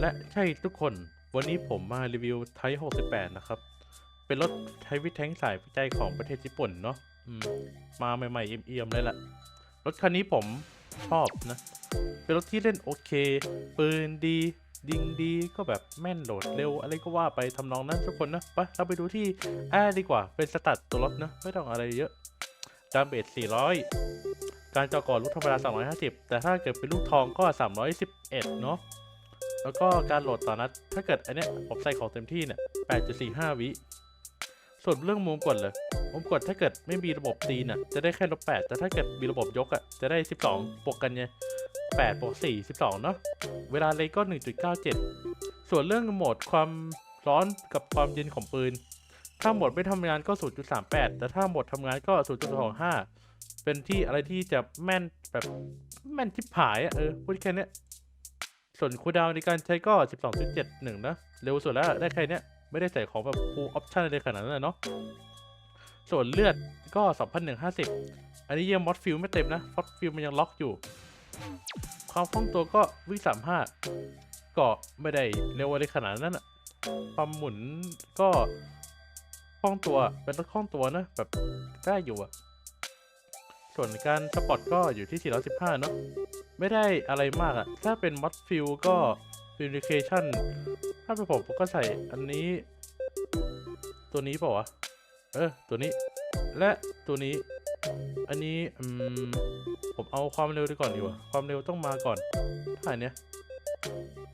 และใช่ทุกคนวันนี้ผมมารีวิวไท68 นะครับ เป็นรถไทวิทแทงสายใจของประเทศญี่ปุ่นเนาะมมาใหม่ๆ เอี่ยมๆเลยแหละ รถคันนี้ผมชอบนะ เป็นรถที่เล่นโอเค ปืนดียิงดีก็แบบแม่นโหลดเร็ว อะไรก็ว่าไปทำนองนั้นทุกคนนะไปเราไปดูที่แอร์ดีกว่า เป็นสตัดตัวรถนะ ไม่ต้องอะไรเยอะจามเบส400 การจอก่อนลูกธรรมดา 350 แต่ถ้าเกิดเป็นลูกทองก็ 311 เนาะ แล้วก็การโหลดต่อนัด ถ้าเกิดอันเนี้ยผมใส่ของเต็มที่เนี่ย 8.45 วิ ส่วนเรื่องมุมกดเลยมุมกดถ้าเกิดไม่มีระบบตีน่ะ จะได้แค่ลบ8แต่ถ้าเกิดมีระบบยกอะ จะได้ 12บวกกันไง8บวก4 12 เนาะ เวลาเลยก็ 1.97 ส่วนเรื่องโหมดความร้อนกับความเย็นของปืน ถ้าโหมดไม่ทำงานก็ 0.38 แต่ถ้าโหมดทำงานก็ 0.25 เป็นที่อะไรที่จะแม่นแบบแม่นทิพหายอะเออพูดแค่นี้ ส่วนคูลดาวน์ในการใช้ก็ 12.71 นะ เร็วสุดแล้วได้แค่เนี้ยไม่ได้ใส่ของแบบ full option อะไรขนาดนั้นเลยเนาะส่วนเลือดก็ 2,150 อันนี้ยังมอดฟิลไม่เต็มนะมอดฟิลมันยังล็อกอยู่ ความคล่องตัวก็วิ่ง35 ก็ไม่ได้เร็วอะไรขนาดนั้นอะความหมุนก็คล่องตัวเป็นรถคล่องตัวนะแบบได้อยู่อะส่วนการสปอร์ตก็อยู่ที่ 415 เนอะ ไม่ได้อะไรมากอะถ้าเป็นมอดฟิลก็ฟิลิเคชันถ้าเป็นผมผมก็ใส่อันนี้ ตัวนี้เปล่าวะ เออ ตัวนี้ และตัวนี้ อันนี้อืมผมเอาความเร็วดีก่อนดีกว่า ความเร็วต้องมาก่อนถ่ายเนี้ย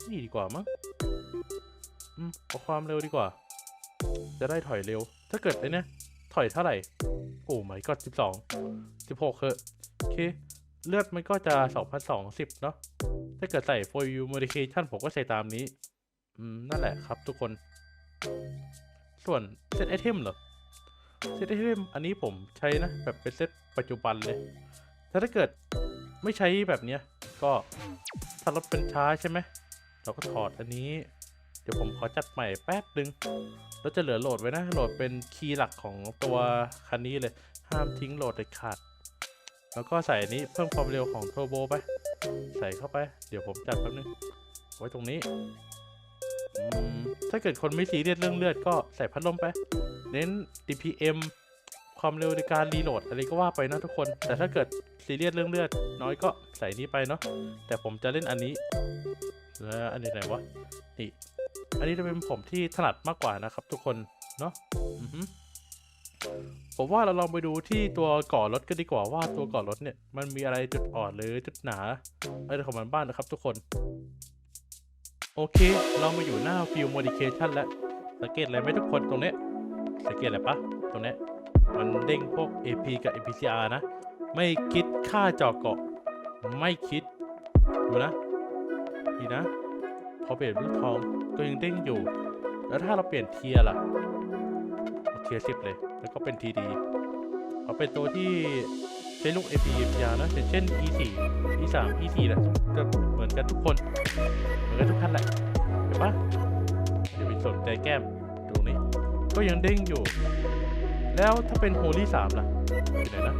นี่ดีกว่ามั้งอืมเอาความเร็วดีกว่า จะได้ถอยเร็ว ถ้าเกิดไอ้เนี้ยถอยเท่าไหร่ โอ้ไม่ก็สิบสองสิบหกเหอะโอเค เลือดมันก็จะสองพันองสิบเนาะ ถ้าเกิดใส่ for you modification ผมก็ใส่ตามนี้ อืม นั่นแหละครับทุกคน ส่วน set item เหรอ set item อันนี้ผมใช้นะ แบบเป็นเซตปัจจุบันเลยแต่ถ้าเกิดไม่ใช้แบบเนี้ย ก็ถ้ารถเป็นช้าใช่ไหม เราก็ถอดอันนี้ เดี๋ยวผมขอจัดใหม่แป๊บนึง แล้วจะเหลือโหลดไว้นะ โหลดเป็นคีย์หลักของตัวคันนี้เลย ห้ามทิ้งโหลดเด็ดขาด แล้วก็ใส่อันนี้เพิ่มความเร็วของเทอร์โบไป ใส่เข้าไป เดี๋ยวผมจัดแป๊บนึง ไว้ตรงนี้ ถ้าเกิดคนไม่ซีเรียสเรื่องเลือดก็ใส่พัดลมไป เน้น DPM ความเร็วในการรีโหลดอะไรก็ว่าไปนะทุกคน แต่ถ้าเกิดซีเรียสเรื่องเลือด น้อยก็ใส่นี้ไปเนาะ แต่ผมจะเล่นอันนี้แล้วอันนี้ไหนวะ นี่ อันนี้จะเป็นผมที่ถนัดมากกว่านะครับทุกคน เนาะ ผมว่าเราลองไปดูที่ตัวก่อรถกันดีกว่าว่าตัวก่อรถเนี่ยมันมีอะไรจุดอ่อนหรือจุดหนาอะไรของมันบ้างนะครับทุกคน โอเค เรามาอยู่หน้า Field Modification แล้วสังเกตอะไรไหมทุกคนตรงเนี้ยสังเกตอะไรปะตรงเนี้ยมันเด้งพวก AP กับ APCR นะ ไม่คิดค่าจาะเกาะ ไม่คิด ดูนะดีนะ พอเปลี่ยนลูกทองก็ยังเด้งอยู่ แล้วถ้าเราเปลี่ยนเทียร์ล่ะ ทียร์สิบเลย แล้วก็เป็นทีดีเอาเป็นตัวที่ใช้ลูก AP APR นะอย่างเช่น E4 E3 E4 แหละก็เหมือนกันทุกคน เหมือนกันทุกท่านแหละเห็นปะเดี๋ยวไปสนใจแก้มตรงนี้ ก็ยังเด้งอยู่ แล้วถ้าเป็นโฮลี่สามล่ะอยู่ไหนนะ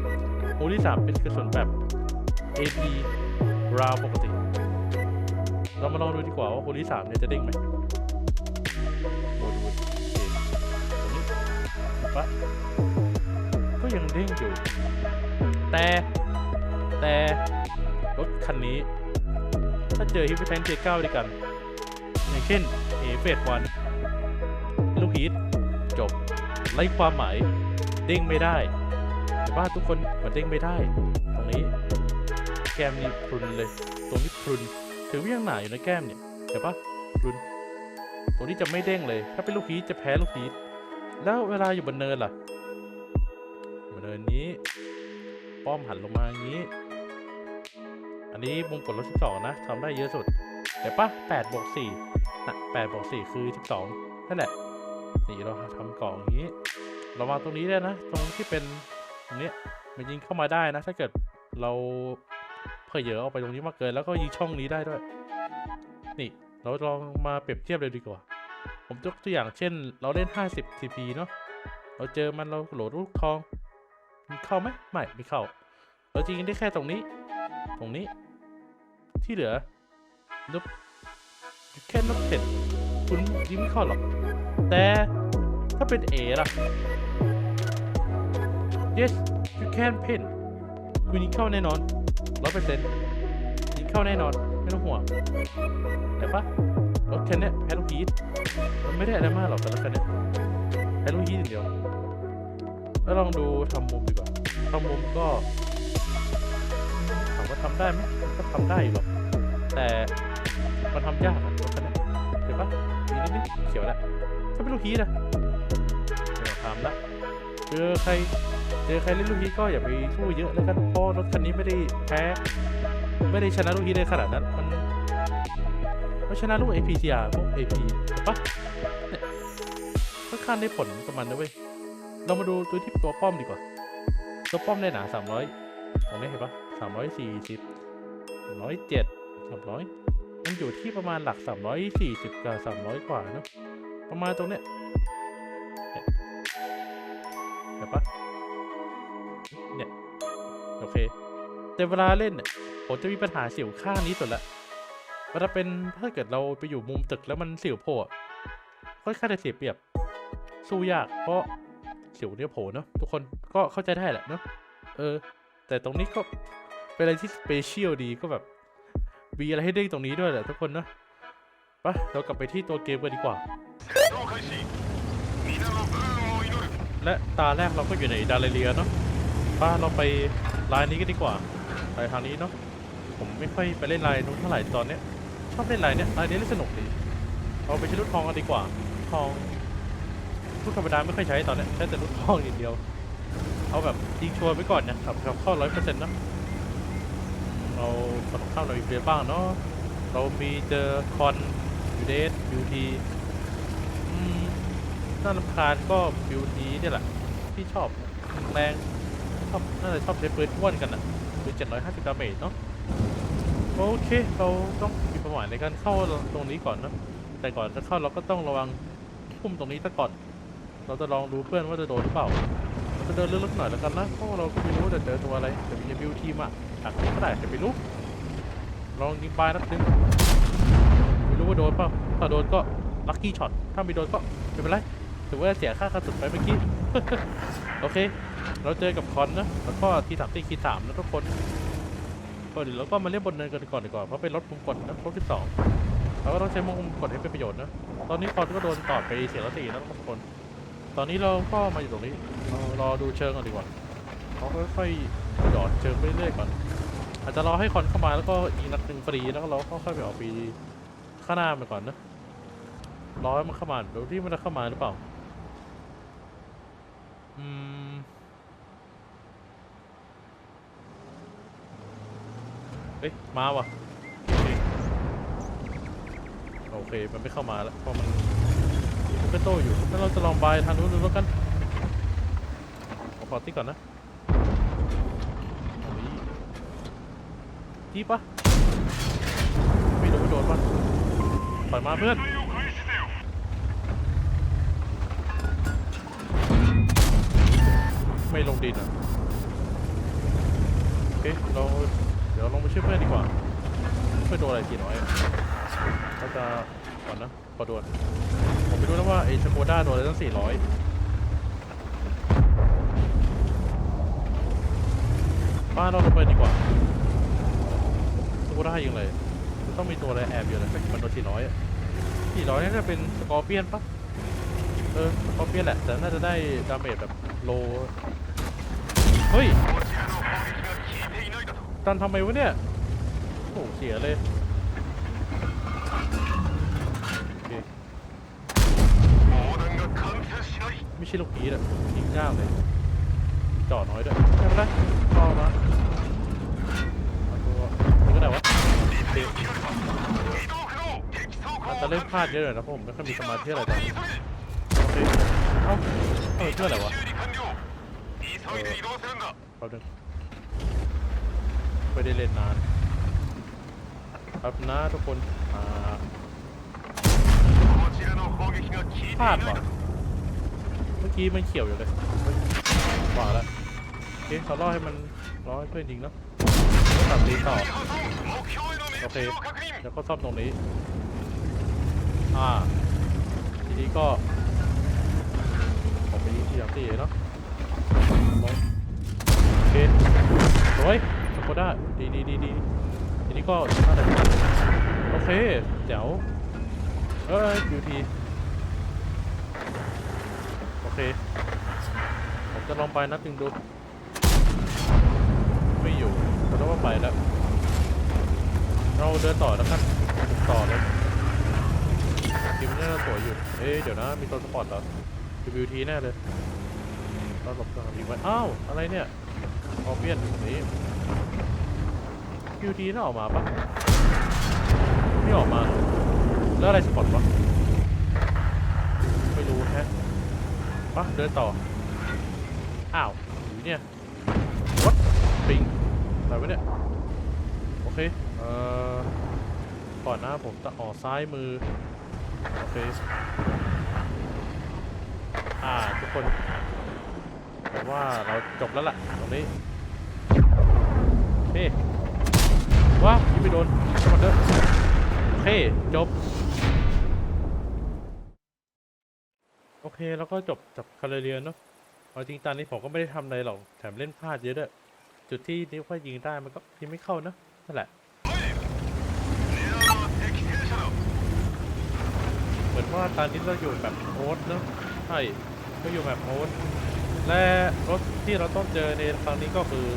โฮลี่สามเป็นกระสุนแบบ AP ราวปกติ เรามาลองดูดีกว่าว่าโฮลี่สามเนี่ยจะเด้งไหม ปะก็ยังเด้งอยู่ แต่แต่รถคันนี้ ถ้าเจอฮิปเปอร์แทงเจเก้าด้วยกัน อย่างเช่นเอเฟสวันลูกพีทจบไล่ความหมายเด้งไม่ได้แต่ว่าทุกคนมันเด้งไม่ได้ ตรงนี้แก้มนี่พรุนเลย ตรงนี้พรุนถือว่ายังหนาอยู่ในแก้มเนี่ยเห็นปะพรุนตรงนี้จะไม่เด้งเลย ถ้าเป็นลูกพีชจะแพ้ลูกพีช แล้วเวลาอยู่บนเนินล่ะบนเนินนี้ ป้อมหันลงมาอย่างนี้ อันนี้มุมกดลบ12นะทำได้เยอะสุดเห็นปะ8บวก4นะ8บวก4คือ12นั่นแหละ นี่เราทำกล่องอย่างนี้ เรามาตรงนี้ได้นะ ตรงที่เป็นตรงนี้ยมันยิงเข้ามาได้นะ ถ้าเกิดเราเผยเยอะออกไปตรงนี้มากเกิน แล้วก็ยิงช่องนี้ได้ด้วย นี่ เราลองมาเปรียบเทียบเลยดีกว่า ผมยกตัวอย่างเช่น เราเล่น 50 TP เนาะเราเจอมันเราโหลดลูกทองมันเข้าไหมไม่ไม่เข้า เราจริงได้แค่ตรงนี้ ตรงนี้ ที่เหลือนุบ you cannot pen คุณยิงไม่เข้าหรอก แต่ถ้าเป็น A ล่ะ yes you can pen คุณยิงเข้าแน่นอนร้อยเปอร์เซ็นต์ยิงเข้าแน่นอน ไม่ต้องห่วงแต่ปะ รถคันนี้แพ้ลูกฮีทมันไม่ได้อะไรมากหรอกแต่รถคันเนี้ยแพ้ลูกฮีทอย่างเดียว แล้วลองดูทำมุมดีกว่าทำมุมก็ถามว่าทำได้ไหมมันก็ทำได้อยู่หรอกแต่มันทำยากอะรถคันนี้เห็นปะมีนิดนิดเขียวแล้วถ้าเป็นลูกฮีทอะเดี๋ยวทำละเจอใครเจอใครเล่นลูกฮีทก็อย่าไปสู้เยอะแล้วกันเพราะรถคันนี้ไม่ได้แพ้ไม่ได้ชนะลูกฮีทได้ขนาดนั้น มันมันชนะลูก APCR พวก AP เห็นปะเนี่ยค่อนข้างได้ผลประมาณนั้นเว้ย เรามาดูตัวที่ตัวป้อมดีกว่า ตัวป้อมได้หนาสามร้อยตรงนี้เห็นปะสามร้อยสี่สิบร้อยเจ็ดสามร้อยมันอยู่ที่ประมาณหลักสามร้อยสี่สิบกับสามร้อยกว่านะประมาณตรงเนี้ยเห็นปะเนี่ย โอเค แต่เวลาเล่นเนี่ยผมจะมีปัญหาสิวข้างนี้สุดละ มันจะเป็นถ้าเกิดเราไปอยู่มุมตึกแล้วมันสิวโผล่ค่อนข้างจะเสียเปรียบ สู้ยากเพราะสิวเนี่ยโผล่เนาะทุกคนก็เข้าใจได้แหละเนาะเออ แต่ตรงนี้ก็เป็นอะไรที่สเปเชียลดีก็แบบมีอะไรให้เด้ตรงนี้ด้วยแหละทุกคนเนาะปะเรากลับไปที่ตัวเกมกันดีกว่า และตาแรกเราก็อยู่ในดาร์เรียเนาะป้าเราไปลายนี้กันดีกว่าไปทางนี้เนาะผมไม่ค่อยไปเล่นลายนู้นเท่าไหร่ตอนเนี้ย ชอบเล่นลายเนี้ยลายนี้เล่นสนุกดีเอาไปใช้ลูกทองกันดีกว่าทองลูกธรรมดาไม่ค่อยใช้ตอนเนี้ยใช้แต่ลูกทองอย่างเดียว เอาแบบยิงชัวร์ไว้ก่อนเนี่ยขับขับเข้าร้อยเปอร์เซ็นต์นะเราขนมข้าวเราอีกเรียบ้างเนาะเรามีเจอคอนยูเดสยูทีน่ารำคาญก็บิวทีเนี่ยแหละที่ชอบแรงชอบน่าจะชอบใช้ปืนอ้วนกันอะปืน750ดร้อยห้าสิบดาเมจเนาะโอเค เราต้อง ระมาณในการเข้าตรงนี้ก่อนนะแต่ก่อนจะเข้าเราก็ต้องระวังพุ่มตรงนี้ซะก่อน เราจะลองดูเพื่อนว่าจะโดนหรือเปล่าเราจะเดินลึกๆหน่อยแล้วกันนะเพราะเราก็ไม่รู้จะเจอตัวอะไรแต่มีบิวทีมอะอะก็ได้จะไปรู้ลองยิงปลายนัดนึงไม่รู้ว่าโดนเปล่าถ้าโดนก็ลัคกี้ช็อตถ้าไม่โดนก็ไม่เป็นไรถือว่าเสียค่ากระสุนไปเมื่อกี้โอเค เราเจอกับคอนนะแล้วก็ทีสามทีคีสามนะทุกคน ก็เดี๋ยวเราก็มาเล่นบนเนินกันก่อนดีกว่าเพราะเป็นรถมุมกดนะรถที่สองเราก็ต้องใช้มุมกดให้เป็นประโยชน์นะตอนนี้คอนก็โดนต่อไปเสียละสี่แล้วทุกคน ตอนนี้เราก็มาอยู่ตรงนี้รอดูเชิงก่อนดีกว่าเขาค่อยๆหยอดเชิงไปเรื่อยๆก่อน อาจจะรอให้คอนเข้ามาแล้วก็อีกนัดหนึ่งฟรีแล้วก็เราก็ค่อยไปออกปีข้างหน้าไปก่อนนะรอให้มันเข้ามาดูที่มันจะเข้ามาหรือเปล่า อืม เอ้ยมาวะโอเคมันไม่เข้ามาแล้วเพราะมันมันก็โตอยู่งั้นเราจะลองบายทางนู้นดูแล้วกันขอขอติ๊กก่อนนะโอ้ยจี้ปะมีโดนโดนปะปล่อยมาเพื่อนไม่ลงดินอะโอเคเรา ดี๋ยวลงไปช่วยเพื่อนดีกว่าเพื่อนโดนอะไรทีน้อยเราจะก่อนนะขอโดนผมไม่รู้นะว่าไอ้ชโกด้าโดนอะไรตั้งสี่ร้อยบ้านเราลงไปดีกว่าชโกด้ายิงเลยต้องมีตัวอะไรแอบอยู่เลยมันโดนสี่ร้อยสี่ร้อยน่จะเป็นสกอร์เปียนปะเออสกอร์เปียนแหละ แต่น่าจะได้ดาเมจแบบโล เฮ้ย ดันทำไมวะเนี่ย โอ้โหเสียเลยโอเคไม่ใช่ลูกผีอะทิ้งก้าเลยจ่อน้อยด้วยใช่ไหมต่อมาอาตัวนี่ก็ได้วะเตะอาจจะเล่นพลาดเยอะเลยนะผมไม่ค่อยมีสมาธิอะไรตอนนี้โอเคเอ้าเออเพื่ออะไรวะเออแป๊น ไม่ได้เล่นนาน ครับนะทุกคนพลาดว่ะเมื่อกี้มันเขียวอยู่เลยขวาแล้วโอเคเขาล่อให้มันล่อให้เพื่อนยิงเนาะก็ตัดตีต่อ โอเค แล้วก็ซ่อมตรงนี้ อ่า ทีนี้ก็ออกไปยิงที่อย่างที่เนาะโอเคโอ้ย สโคด้าดีดีดีดีทีนี้ก็ท่าไหนโอเคเจ๋วเอ้ยยูทีโอเค ผมจะลองไปนัดหนึ่งดู ไม่อยู่เราต้องว่าไปแล้ว เราเดินต่อแล้วกันต่อเลยทีมนี้เราสวยอยู่ เอ๊ะเดี๋ยวนะ มีตัวสปอร์ตเหรอ WT แน่เลยตอนหลบตอนมีไว้อ้าว อะไรเนี่ยออเปียนนี่ WT น่าออกมาปะไม่ออกมา แล้วอะไรสปอร์ตวะไม่รู้แฮะปะเดินต่อ อ้าวอยู่เนี่ยวัดปิงอะไรวะเนี่ย โอเค เอ่อ ก่อนหน้าผมจะออกซ้ายมือ โอเค อ่า ทุกคนผมว่าเราจบแล้วล่ะ ตรงนี้ เคว้ายิงไปโดนสมัอนเดอโอเค จบ โอเค แล้วก็จบจับคาราเรียนเนาะเอาจริงตอนนี้ผมก็ไม่ได้ทำอะไรหรอก แถมเล่นพลาดเยอะด้วย จุดที่นิ้วค่อยยิงได้มันก็ยิงไม่เข้านะนั่นแหละ เหมือนว่าตอนนี้เราอยู่แบบโอ๊ตเนาะใช่ก็อยู่แบบโอ๊ตและรถที่เราต้องเจอในครั้งนี้ก็คือ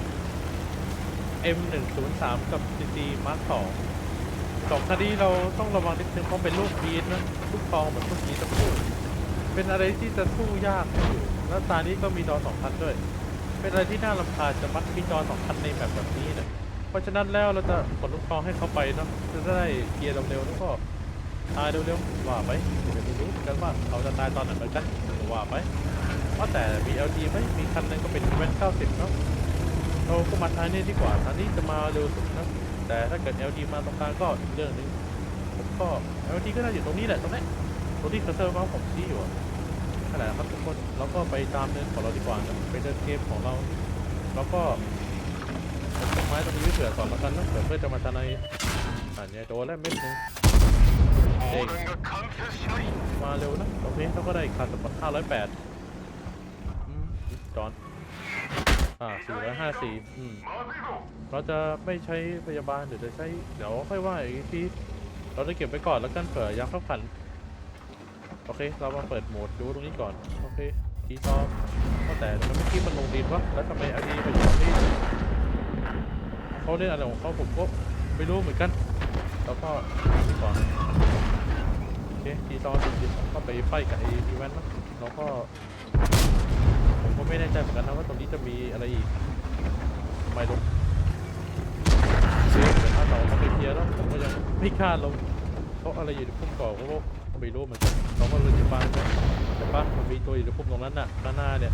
M103 กับ CC Mark 2สองคันนี้เราต้องระวังนิดนึงเพราะเป็นลูกพีทนะลูกทองเหมือนลูกพีทตะพูดเป็นอะไรที่จะสู้ยากอยู่แล้วตานี้ก็มีจอสองคันด้วย เป็นอะไรที่น่ารำคาญจะมัดมีจอสองคันในแบบแบบนี้นะเพราะฉะนั้นแล้วเราจะกดลูกทองให้เขาไปเนาะจะได้เกียร์เร็วๆแล้วก็ตายเร็วๆว่าไปเดี๋ยวไม่รู้กันว่าเขาจะตายตอนไหนเหมือนกันว่าไปว่าแต่มี LG ไหมมีคันหนึงก็เป็นเวน90เนาะ เราก็มาทางนี้ดีกว่าทางนี้จะมาเร็วสุดนะแต่ถ้าเกิด LD มาตรงกลางก็อีกเรื่องหนึ่งผมก็ LD ก็น่าอยู่ตรงนี้แหละตรงนี้ตรงที่เคอร์เซอร์เมาผมชี้อยู่อะนั่หละครับทุกคนเราก็ไปตามเดินของเราดีกว่านะไปเดินเกมของเรา แล้วก็ต้นไม้ตรงนี้เผื่อก่อนละกันนะเผื่อเพื่อจะมาทางในอันเนี้ยโดนแล้วไม่ถึงมาเร็วนะตรงนี้เขาก็ได้คาสมรัติ508อืมจอน อ่าสี่ร้อยห้าสี่อืมเราจะไม่ใช้พยาบาลเดี๋ยวจะใช้เดี๋ยวค่อยว่าอีกทีเราจะเก็บไปก่อนแล้วกันเผื่อยักษ์ขับขัน โอเค เรามาเปิดโหมดดูตรงนี้ก่อน โอเคทีซ้อมก็แต่เมื่อกี้มันลงดินวะแล้วทำไมอันนี้ไปอยู่ที่เขาเล่นอะไรของเขาผมก็ไม่รู้เหมือนกัน แล้วก็นี่ก่อนโอเคทีซ้อมเข้าไปไฟกับไอ้อีเวนต์แล้วก็ ไม่แน่ใจเหมือนกันนะว่าตรงนี้จะมีอะไรอีกทำไมลงเชฟแต่ถ้าเราเขาไปเคลียร์แล้วผมก็ยังไม่กล้าลงเพราะอะไรอยู่ในพุ่มก่อเขาก็ไม่รู้เหมือนกันเราก็เลยจะฟังนะแต่ป้ามันมีตัวอยู่ในพุ่มตรงนั้นน่ะด้านหน้าเนี่ย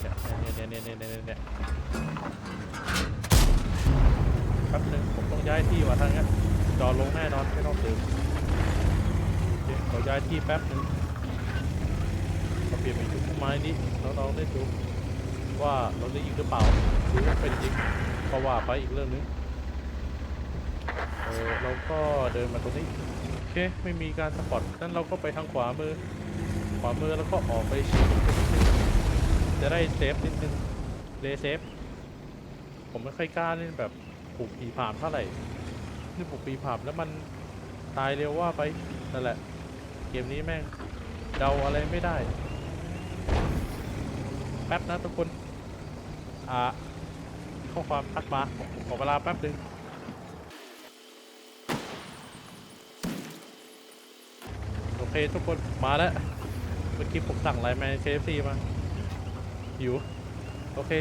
เนี่ยเนี่ยเนี่ยเนี่ยเนี่ยเนี่ยแป๊บนึงผมต้องย้ายที่ว่ะทางนี้จอดลงแน่นอนไม่ต้องตื่นโอเคขอย้ายที่แป๊บนึง ลี่ยนไปอยู่พุ่มไม้นี้แล้วเราได้ดูว่าเราได้ยิงหรือเปล่าหรือว่าเป็นจริงก็ว่าไปอีกเรื่องนึงเออเราก็เดินมาตรงนี้โอเคไม่มีการสปอร์ตนั้นเราก็ไปทางขวามือ ขวามือแล้วก็ออกไปชิดไปนิดนึงจะได้เซฟนิดนึงเลเซฟผมไม่ค่อยกล้าเล่นแบบผูกผีผามเท่าไหร่นี่ผูกผีผามแล้วมันตายเร็วว่าไปนั่นแหละ เกมนี้แม่งเดาอะไรไม่ได้ แป๊บนะทุกคน อ่า ข้อความทักมาขอเวลาแป๊บหนึงโอเคทุกคนมาแล้ว เมื่อกี้ผมสั่งไลน์แมน KFC มาหิวโอเค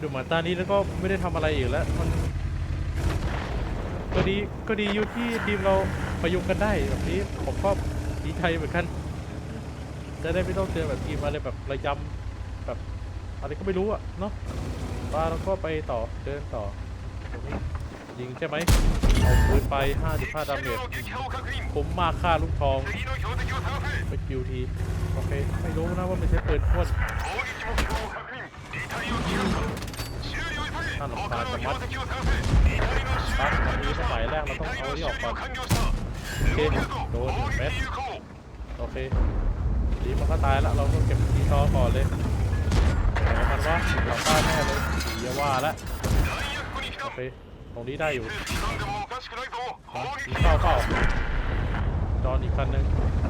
ดูเหมือนตอนนี้แล้วก็ไม่ได้ทำอะไรอีกแล้วมันก็ดีก็ดีอยู่ที่ทีมเราประยุกต์กันได้แบบนี้ผมก็ดีใจเหมือนกัน จะได้ไม่ต้องเจอแบบทีมอะไรแบบระยำ อะไรก็ไม่รู้อะเนาะมาเราก็ไปต่อเดินต่อตรงนี้ยิงใช่ไหมเอาปืนไป 55 ดาเมจผมมาฆ่าลูกทองไปคิวทีโอเค ไม่รู้นะว่ามันใช้ปิดพ่นท่านหลงตาจะมัดตัดตอนนี้สมัยแรกเราต้องเอาที่ออกก่อนโอเคโดนเม็ดโอเคดีมันก็ตายแล้วเราก็เก็บทีทอก่อนเลย ของมันวะต่อต้านแน่เลยอย่าว่าละโอเคตรงนี้ได้อยู่เข้าเข้าจอนอีกคันหนึ่ง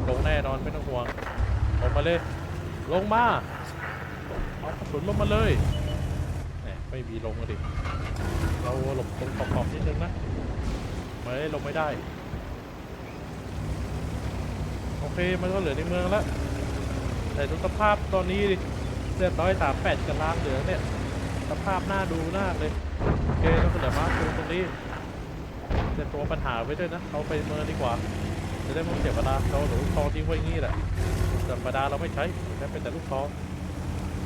ลงแน่นอนไม่ต้องห่วงลงมาเลย ลงมาเอากรสุนลงมาเลยแนี่ไม่มีลงเลยดิเราหลบตรงขอบๆนิดนึงนะไม่ลงไม่ได้โอเค มันก็เหลือในเมืองแล้วแต่ดูสภาพตอนนี้ดิ รียบร้อยสามแปดกันล้านเหลือเนี่ยสภาพหน่าดูมาเลยโอเคเราเหลือมาดูตรงนี้เตรียมตัวปัญหาไว้ด้วยนะเอาไปเมืองดีกว่า จะได้ไม่ต้องเสียเวลาเราหลือลูทองทิ้งไว้งี้แหละธรรมดาเราไม่ใช้ใช้เป็นแต่ลูกทอง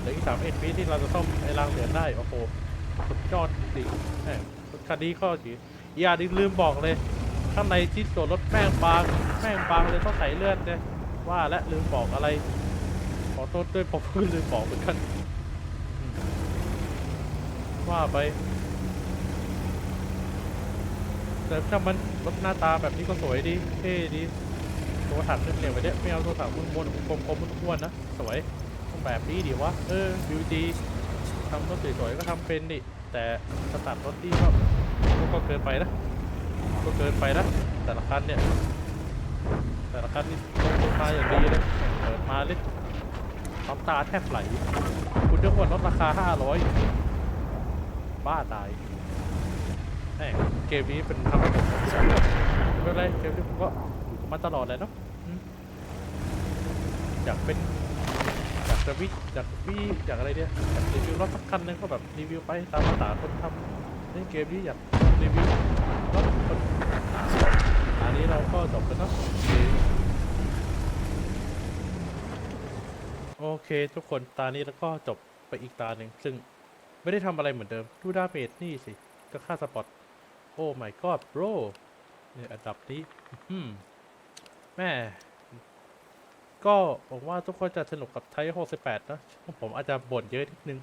เหลืออีกสามเอ็ดปีที่เราจะซ่อมไอ้รางเหลือได้โอ้โหสุดยอดจริงแหมคันนี้ข้อสีอย่าลืมบอกเลยข้างในที่ตัวรถแม่งบาง แม่งบางเลยต้องใส่เลือดเนี่ยว่าและลืมบอกอะไร ขอโทษด้วยผมก็ลืมบอกเหมือนกัน ว่าไป แต่ถ้ามันรถหน้าตาแบบนี้ก็สวยดี เท่ดีตัวถังเนี่ยเนี่ยไว้เนี่ยไม่เอาตัวถังมันบนๆกลมๆอ้วนๆนะ สวยต้องแบบนี้ดีวะ เออบิวดีทำรถสวยๆก็ทำเป็นดิแต่สตาร์ทรถที่ก็ก็เกินไปนะก็เกินไปนะแต่ละคันเนี่ยแต่ละคันนี่ลงทุนมาอย่างดีเลยเปิดมาเล่น น้ำตาแทบไหล คุณจะควรลดราคา 500 บ้าตายแหมเกมนี้เป็นทำให้ผมไม่เป็นไรเกมนี้ผมก็อยู่กับมันตลอดเลยเนาะอืมอยากเป็นอยากจะวิอยากวิอยากอะไรเนี่ยอยากรีวิวรถสักคันหนึงก็แบบรีวิวไปตามภาษาคนทำเล่นเกมนี้อยากรีวิวรถคนอันนี้เราก็จบกันเนาะ โอเค ทุกคนตานี้แล้วก็จบไปอีกตาหนึ่งซึ่งไม่ได้ทำอะไรเหมือนเดิม ดูดาเมจนี่สิ ก็ค่าสปอต โอ้ my god bro เนี่ยอันดับนี้แม่ ก็หวังว่าทุกคนจะสนุกกับไทย68 นะ ผมอาจจะบ่นเยอะนิดนึง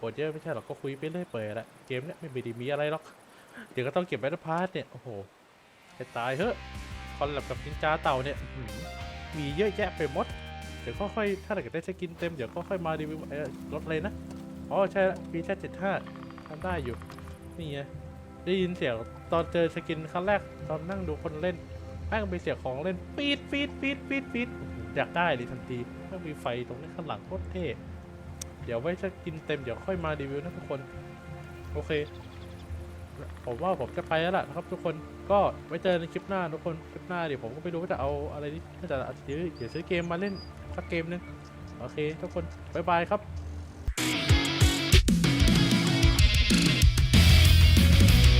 บ่นเยอะไม่ใช่หรอกก็คุยไปเรื่อยเปื่อยแหละเกมเนี้ยไม่ได้มีอะไรหรอก เดี๋ยวก็ต้องเก็บแบตเตอร์พาร์ทเนี่ย โอ้โหจะตายเฮ้อคอนแลบกับจินจาเต่าเนี่ย มีเยอะแยะไปหมด เดี๋ยวค่อยๆ ถ้าเกิดได้สกินเต็ม เดี๋ยวก็ค่อยมารีวิวรถอะไรนะ อ๋อใช่ละปีแค่เจ็ดห้าทำได้อยู่ นี่ไง ได้ยินเสียงตอนเจอสกินครั้งแรก ตอนนั่งดูคนเล่นแม่งเป็นเสียงของเล่นปีดปีดปีดปีดปีดอยากได้เลยทันทีแม่งมีไฟตรงนี้ข้างหลังโคตรเท่เดี๋ยวไว้สกินเต็มเดี๋ยวค่อยมารีวิวนะทุกคน โอเคผมว่าผมจะไปแล้วล่ะนะครับทุกคนก็ไว้เจอในคลิปหน้าทุกคนคลิปหน้าเดี๋ยวผมก็ไม่รู้ว่าจะเอาอะไรนี่าจะอาจจะซื้อเดี๋ยวซื้อเกมมาเล่น สักเกมหนึ่งโอเค ทุกคน บ๊ายบายครับ